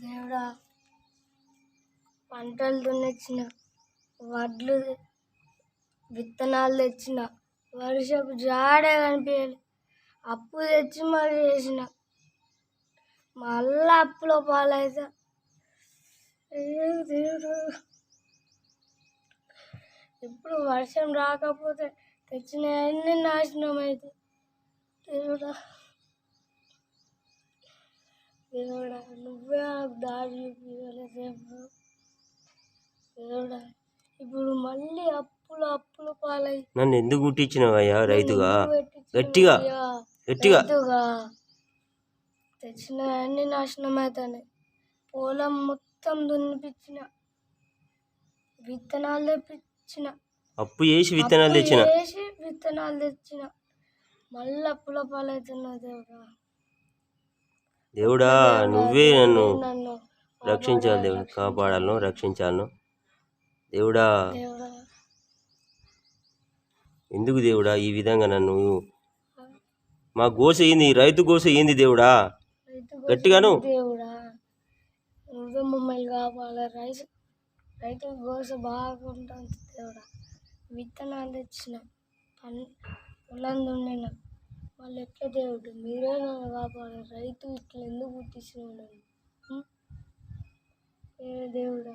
దేవుడా పంటలు దున్నిచ్చిన వడ్లు విత్తనాలు తెచ్చిన వర్షపు జాడే కనిపించాలి. అప్పు తెచ్చి మరి చేసిన. మళ్ళా అప్పులో పాలైతే దేవుడు. ఇప్పుడు వర్షం రాకపోతే తెచ్చిన అన్ని నాశనం అయితే. దేవుడా. దేవుడా నువ్వే దేవుడు ఇప్పుడు మళ్ళీ అప్పులు అప్పులు పాలై. నన్ను ఎందుకు పుట్టించినవయ్యా రైతుగా? గట్టిగా? గట్టిగా? తెచ్చిన అన్ని నాశనం అవుతాయి పొలం మొత్తం దున్నిపించిన విత్తనాలు తెప్పించిన అప్పు చేసి విత్తనాలు తెచ్చిన? చేసి విత్తనాలు తెచ్చిన. మళ్ళీ అప్పుల పాలవుతున్నా దేవుడా. దేవుడా నువ్వే నన్ను నన్ను రక్షించాలి దేవుడు కాపాడాలను రక్షించాలను. దేవుడా ఎందుకు దేవుడా ఈ విధంగా నన్ను? మా గోస ఏంది? రైతు గోస ఏంది దేవుడా? గట్టిగాను. దేవుడా? నువ్వే మమ్మల్ని కాపాడాలి. రైతు రైతు గోస బాగుంటుంది దేవుడా. విత్తనాలు తెచ్చిన. పని పొలం దున్నిన. వాళ్ళు ఎట్లా దేవుడు? మీరే నన్ను కాపాడాలి. రైతు ఇట్లా ఎందుకు పుట్టించిన దేవుడు